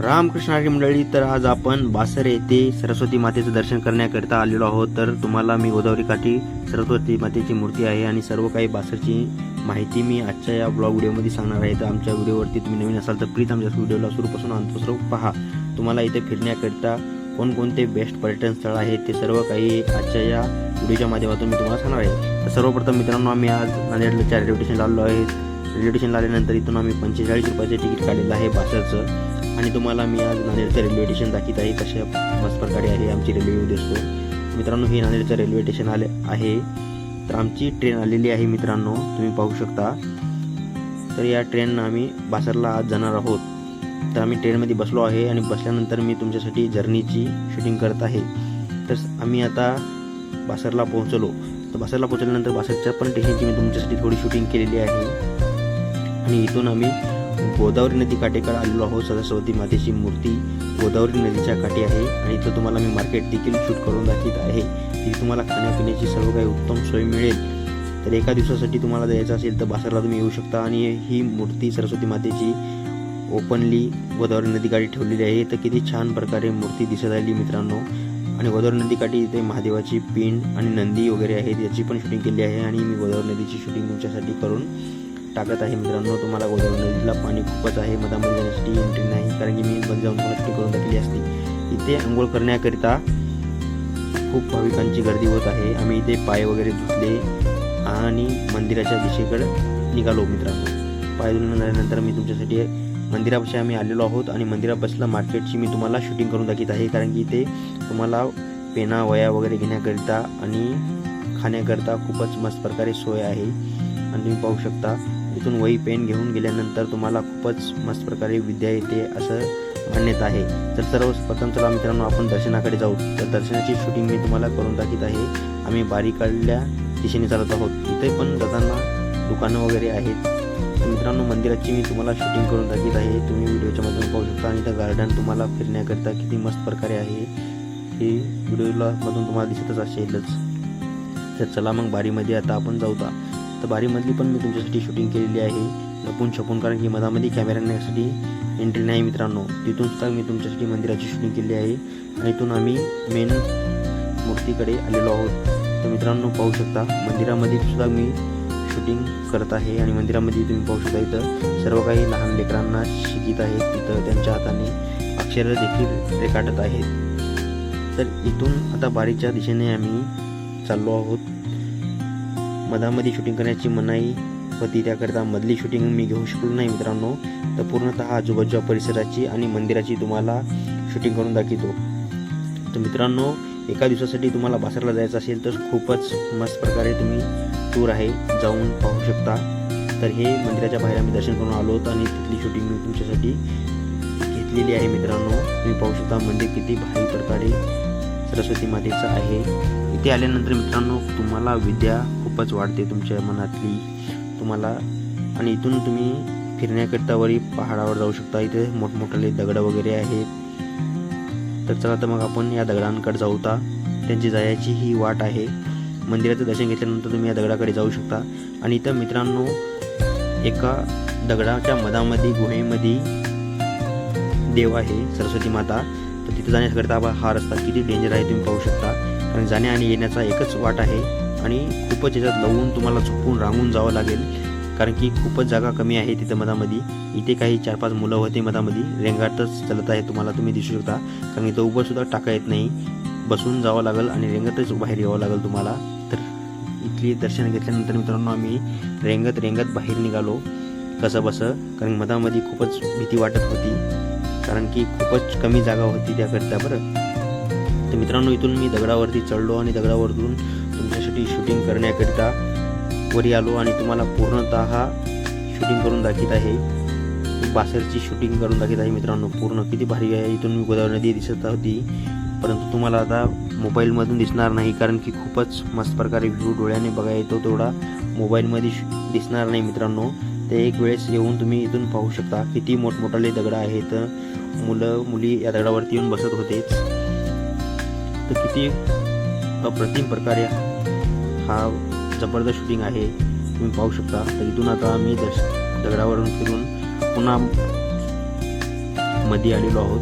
रामकृष्णारी मंडळी तर आज आपण बासर येथे सरस्वती मातेचं दर्शन करण्याकरिता आलेलो आहोत. तर तुम्हाला मी गोदावरी काठी सरस्वती मातेची मूर्ती आहे आणि सर्व काही बासरची माहिती मी आजच्या या ब्लॉग व्हिडिओमध्ये सांगणार आहे. तर आमच्या व्हिडिओवरती तुम्ही नवीन असाल तर प्लीज आमच्या व्हिडिओला सुरूपासून अंतस्वरूप पहा. तुम्हाला इथे फिरण्याकरिता कोणकोणते बेस्ट पर्यटन स्थळ आहे ते सर्व काही आजच्या या व्हिडिओच्या माध्यमातून मी तुम्हाला सांगणार आहे. तर सर्वप्रथम मित्रांनो आम्ही आज नांदेडच्या रेल्वे स्टेशनला आलो आहे रेल्वे स्टेशनला आल्यानंतर इथून आम्ही पंचेचाळीस रुपयाचे तिकीट काढलेलं आहे बासरचं. आणि तुम्हाला मी आज नांदेडचं रेल्वे स्टेशन दाखवत आहे. कशा मस्त प्रकारे आहे आमची रेल्वे दिसतो मित्रांनो हे नांदेडचं रेल्वे स्टेशन आले आहे. तर आमची ट्रेन आलेली आहे मित्रांनो तुम्ही पाहू शकता. तर या ट्रेननं आम्ही बासरला आज जाणार आहोत. तर आम्ही ट्रेनमध्ये बसलो आहे आणि बसल्यानंतर मी तुमच्यासाठी जर्नीची शूटिंग करत आहे. तर आम्ही आता बासरला पोहोचलो. तर बासरला पोहोचल्यानंतर बासरच्या पण स्टेशनची मी तुमच्यासाठी थोडी शूटिंग केलेली आहे. आणि इथून आम्ही गोदावरी नदी काठेकडे आलेलो आहोत. सरस्वती मातेची मूर्ती गोदावरी नदीच्या काठी आहे आणि इथं तुम्हाला मी मार्केट देखील शूट करून दाखवित आहे. तिथे तुम्हाला खाण्यापिण्याची सर्व काही उत्तम सोय मिळेल. तर एका दिवसासाठी तुम्हाला जायचं असेल तर बासरला तुम्ही येऊ शकता आणि ही मूर्ती सरस्वती मातेची ओपनली गोदावरी नदीकाठी ठेवलेली आहे. तर किती छान प्रकारे मूर्ती दिसत आली मित्रांनो. आणि गोदावरी नदीकाठी इथे महादेवाची पिंड आणि नंदी वगैरे आहेत. याची पण शूटिंग केली आहे आणि मी गोदावरी नदीची शूटिंग तुमच्यासाठी करून टाकत आहे मित्रांनो. तुम्हाला गोदावरी नदीला पाणी खूपच आहे. मधामध्ये जाण्यासाठी एंट्री नाही कारण की मी मध्ये जाऊन तुम्हाला करून टाकली असती. इथे आंघोळ करण्याकरिता खूप भाविकांची गर्दी होत आहे. आम्ही इथे पाय वगैरे धुतले आणि मंदिराच्या दिशेकडे निघालो मित्रांनो. पाय धुवून झाल्यानंतर मी तुमच्यासाठी मंदिरापाशी आम्ही आलेलो आहोत आणि मंदिरापासला मार्केटची मी तुम्हाला शूटिंग करून दाखवत आहे कारण की इथे तुम्हाला पेना वया वगैरे घेण्याकरिता आणि खाण्याकरिता खूपच मस्त प्रकारे सोय आहे. आणि तुम्ही पाहू शकता इथून वही पेन घेऊन गेल्यानंतर तुम्हाला खूपच मस्त प्रकारे विद्या येते असं मान्यता आहे. तर सर्वप्रथम चला मित्रांनो आपण दर्शनाकडे जाऊ. तर दर्शनाची शूटिंग मी तुम्हाला करून दाखवत आहे. आम्ही बारीकडल्या दिशेने चालत आहोत. इथे पण जाताना दुकानं वगैरे आहेत. मित्रांनो मंदिराची मी तुम्हाला शूटिंग करून दाखवत आहे. तुम्ही व्हिडिओच्या मधून पाहू शकता. आणि इथं गार्डन तुम्हाला फिरण्याकरिता किती मस्त प्रकारे आहे. हे व्हिडिओला मधून तुम्हाला दिसतच असेलच. तर चला मग बारीमध्ये आता आपण जाऊता. तर बारीमधली पण मी तुमच्यासाठी शूटिंग केलेली आहे. लपून छपून कारण की मधामध्ये कॅमेरा नेण्यासाठी एंट्री नाही मित्रांनो. तिथून सुद्धा मी तुमच्यासाठी मंदिराची शूटिंग केली आहे. आणि इथून आम्ही मेन मूर्तीकडे आलेलो आहोत. तर मित्रांनो पाहू शकता मंदिरामध्ये सुद्धा मी शूटिंग करत आहे आणि मंदिरामध्ये तुम्ही पाहू शकता इथं सर्व काही लहान लेकरांना शिकित आहेत. तिथं त्यांच्या हाताने अक्षरं देखील रेखाटत आहेत. तर इथून आता बारीच्या दिशेने आम्ही चाललो आहोत. मधामध्ये शूटिंग करण्याची मनाई होती त्याकरिता मधली शूटिंग मी घेऊ शकलो नाही मित्रांनो. तर पूर्णतः आजूबाजूच्या परिसराची आणि मंदिराची तुम्हाला शूटिंग करून दाखवतो. तर मित्रांनो एका दिवसासाठी तुम्हाला बासरला जायचं असेल तर खूपच मस्त प्रकारे तुम्ही टूर आहे जाऊन पाहू शकता. तर हे मंदिराच्या बाहेर आम्ही दर्शन करून आलो होतो आणि तिथली शूटिंग मी तुमच्यासाठी घेतलेली आहे मित्रांनो. तुम्ही पाहू शकता मंदिर किती भारी प्रकारे सरस्वती मातेचं आहे. इथे आल्यानंतर मित्रांनो तुम्हाला विद्या खूपच वाढते तुमच्या मनातली तुम्हाला. आणि इथून तुम्ही फिरण्याकरिता वरी पहाडावर जाऊ शकता. इथे मोठमोठाले दगड वगैरे आहेत. तर चला तर मग आपण या दगडांकडे जाऊ ता. त्यांची जायची ही वाट आहे. मंदिराचं दर्शन घेतल्यानंतर तुम्ही या दगडाकडे जाऊ शकता. आणि इथं मित्रांनो एका दगडाच्या मधामध्ये गुहेमध्ये देव आहे सरस्वती माता. तर तिथे जाण्याकरिता हा रस्ता किती डेंजर आहे तुम्ही पाहू शकता. कारण जाण्या आणि येण्याचा एकच वाट आहे. आणि खूपच याच्यात लवून तुम्हाला झोपून रांगून जावं लागेल. कारण की खूपच जागा कमी आहे तिथं मधामध्ये. इथे काही चार पाच मुलं होते मधामध्ये. रेंगाटच चालत आहे तुम्हाला तुम्ही दिसू शकता. कारण इथं उभंसुद्धा टाका येत नाही. बसून जावं लागेल आणि रेंगतच बाहेर यावं लागेल तुम्हाला. तर इथली दर्शन घेतल्यानंतर मित्रांनो आम्ही रेंगत रेंगत बाहेर निघालो. कसं बसं कारण मधामध्ये खूपच भीती वाटत होती. कारण की खूपच कमी जागा होती त्याकरिता बरं. तर मित्रांनो इथून मी दगडावरती चढलो आणि दगडावरतून तुमच्यासाठी शूटिंग करण्याकरिता वरी आलो आणि तुम्हाला पूर्णतः शूटिंग करून दाखवत आहे. बासरची शूटिंग करून दाखवत आहे मित्रांनो. पूर्ण किती भारी आहे इथून मी गोदावरी नदी दिसत होती. परंतु तुम्हाला आता मोबाईलमधून दिसणार नाही कारण की खूपच मस्त प्रकारे व्ह्यू डोळ्याने बघा येतो तेवढा. मोबाईलमध्ये दिसणार नाही मित्रांनो. ते एक वेळेस येऊन तुम्ही इथून पाहू शकता. किती मोठमोठाले दगड आहेत. मुलं मुली या दगडावरती येऊन बसत होतेच. तर किती अप्रतिम प्रकारे हा जबरदस्त शूटिंग आहे. तुम्ही पाहू शकता. तर इथून आता आम्ही दश दगडावरून फिरून पुन्हा मध्ये आलेलो आहोत.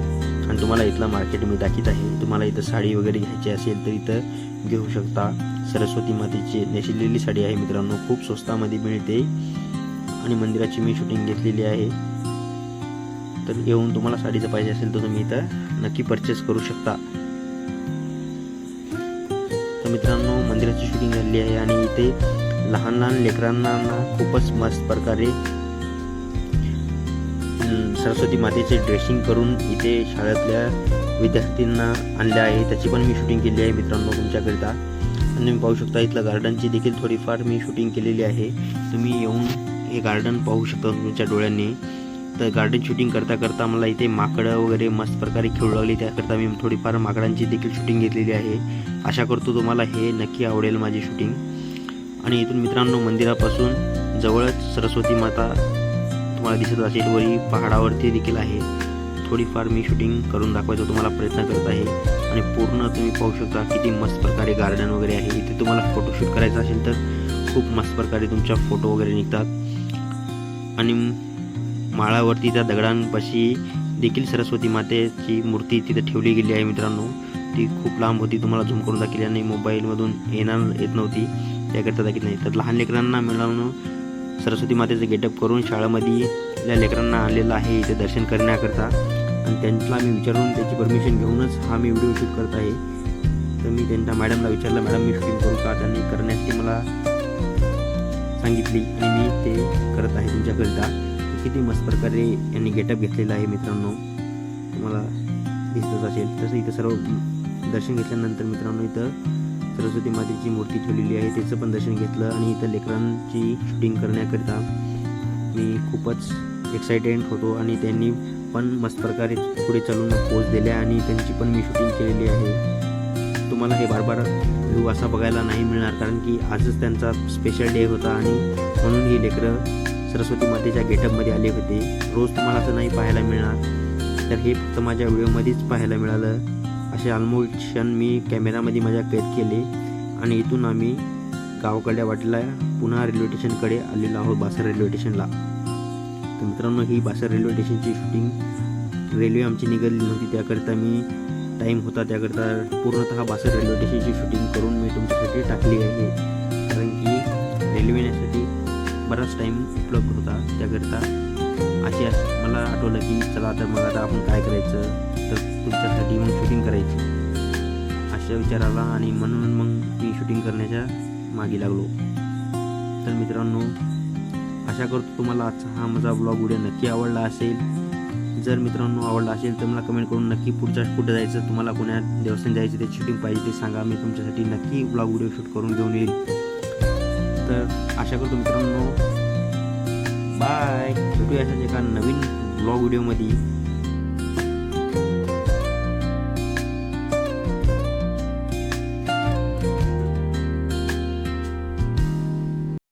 आणि तुम्हाला इथलं मार्केट मी दाखवत आहे. तुम्हाला इथं साडी वगैरे घ्यायची असेल तर इथं घेऊ शकता. सरस्वती मातेची नेसलेली साडी आहे मित्रांनो. खूप स्वस्तामध्ये मिळते. आणि मंदिराची मी शूटिंग घेतलेली आहे. तर येऊन तुम्हाला साडीचं पाहिजे असेल तर तुम्ही इथं नक्की परचेस करू शकता. तर मित्रांनो मंदिराची शूटिंग झालेली आहे आणि इथे लहान लहान लेकरांना खूपच मस्त प्रकारे सरस्वती मातेचे ड्रेसिंग करून इथे शाळेतल्या विद्यार्थ्यांना आणले आहे. त्याची पण मी शूटिंग केली आहे मित्रांनो तुमच्याकरिता. आणि तुम्ही पाहू शकता इथलं गार्डनची देखील थोडीफार मी शूटिंग केलेली आहे. तुम्ही येऊन हे गार्डन पाहू शकता तुमच्या डोळ्यांनी. तर गार्डन शूटिंग करता करता मला इथे माकडं वगैरे मस्त प्रकारे खेळू लागली. त्याकरता मी थोडीफार माकडांची देखील शूटिंग घेतलेली आहे. आशा करतो तुम्हाला हे नक्की आवडेल माझी शूटिंग आणि इथून मित्रांनो मंदिरापासून जवळच सरस्वती माता तुम्हाला दिसत असेल. वरी पहाडावरती देखील आहे. थोडीफार मी शूटिंग करून दाखवायचा तुम्हाला प्रयत्न करत आहे. आणि पूर्ण तुम्ही पाहू शकता किती मस्त प्रकारे गार्डन वगैरे आहे. इथे तुम्हाला फोटोशूट करायचा असेल तर खूप मस्त प्रकारे तुमच्या फोटो वगैरे निघतात. आणि माळावरती त्या दगडांपाशी देखील सरस्वती मातेची मूर्ती तिथे ठेवली गेली आहे मित्रांनो. ती खूप लांब होती तुम्हाला झूम करून दाखवल्याने मोबाईलमधून येणार येत नव्हती. त्याकरता दाखवत नाही. तर लहान लेकरांना मिळवणं सरस्वती मातेचं गेटअप करून शाळेमध्ये त्या लेकरांना आणलेलं आहे इथे दर्शन करण्याकरता. आणि त्यांना मी विचारून त्याची परमिशन घेऊनच हा मी व्हिडिओ शूट करत आहे. तर मी त्यांच्या मॅडमला विचारलं मॅडम मी शूटिंग करू का? त्यांनी करण्याची मला सांगितली आणि मी ते करत आहे तुमच्याकरिता. किती मस्त प्रकारे यांनी गेटअप घेतलेला आहे मित्रांनो. तुम्हाला दिसतच असेल. तसं इथं सर्व दर्शन घेतल्यानंतर मित्रांनो इथं सरस्वती मातेची मूर्ती ठेवलेली आहे. त्याचं पण दर्शन घेतलं आणि इथं लेकरांची शूटिंग करण्याकरिता मी खूपच एक्सायटेड होतो आणि त्यांनी पण मस्त प्रकारे पुढे चालून पोच दिल्या आणि त्यांची पण मी शूटिंग केलेली आहे. तुम्हाला हे बार बार व्ह्यू असा बघायला नाही मिळणार कारण की आजच त्यांचा स्पेशल डे होता आणि म्हणून ही लेकरं सरस्वती मातेच्या गेटअपमध्ये आले होते. रोज तुम्हाला असं नाही पाहायला मिळणार. तर हे फक्त माझ्या व्हिडिओमध्येच पाहायला मिळालं. असे अनमोल क्षण मी कॅमेरामध्ये माझ्या कैद केले. आणि इथून आम्ही गावाकडल्या वाटेला पुन्हा रेल्वे स्टेशनकडे आलेलो आहोत बासर रेल्वे स्टेशनला तर मित्रांनो ही बासर रेल्वे स्टेशनची शूटिंग रेल्वे आमची निघाली नव्हती त्याकरिता मी टाईम होता. त्याकरिता पूर्णतः बासर रेल्वे स्टेशनची शूटिंग करून मी तुमच्यासाठी टाकली आहे. कारण की रेल्वेने बराच टाईम उपलब्ध होता त्याकरिता. अशी मला आठवलं की चला तर मग आता आपण काय करायचं? तर तुमच्यासाठी मग शूटिंग करायची. अशा विचाराला आणि म्हणून मग मी शूटिंग करण्याच्या मागे लागलो. तर मित्रांनो आशा करतो तुम्हाला आजचा हा माझा ब्लॉग व्हिडिओ नक्की आवडला असेल. जर मित्रांनो आवडला असेल तर मला कमेंट करून नक्की पुढच्या कुठं जायचं तुम्हाला कोण्या देवस्थान जायचं ते शूटिंग पाहिजे ते सांगा. मी तुमच्यासाठी नक्की ब्लॉग व्हिडिओ शूट करून घेऊन येईल. तर आशा करतो मित्रांनो. बाय भेटूया अशाच एका नवीन ब्लॉग व्हिडिओमध्ये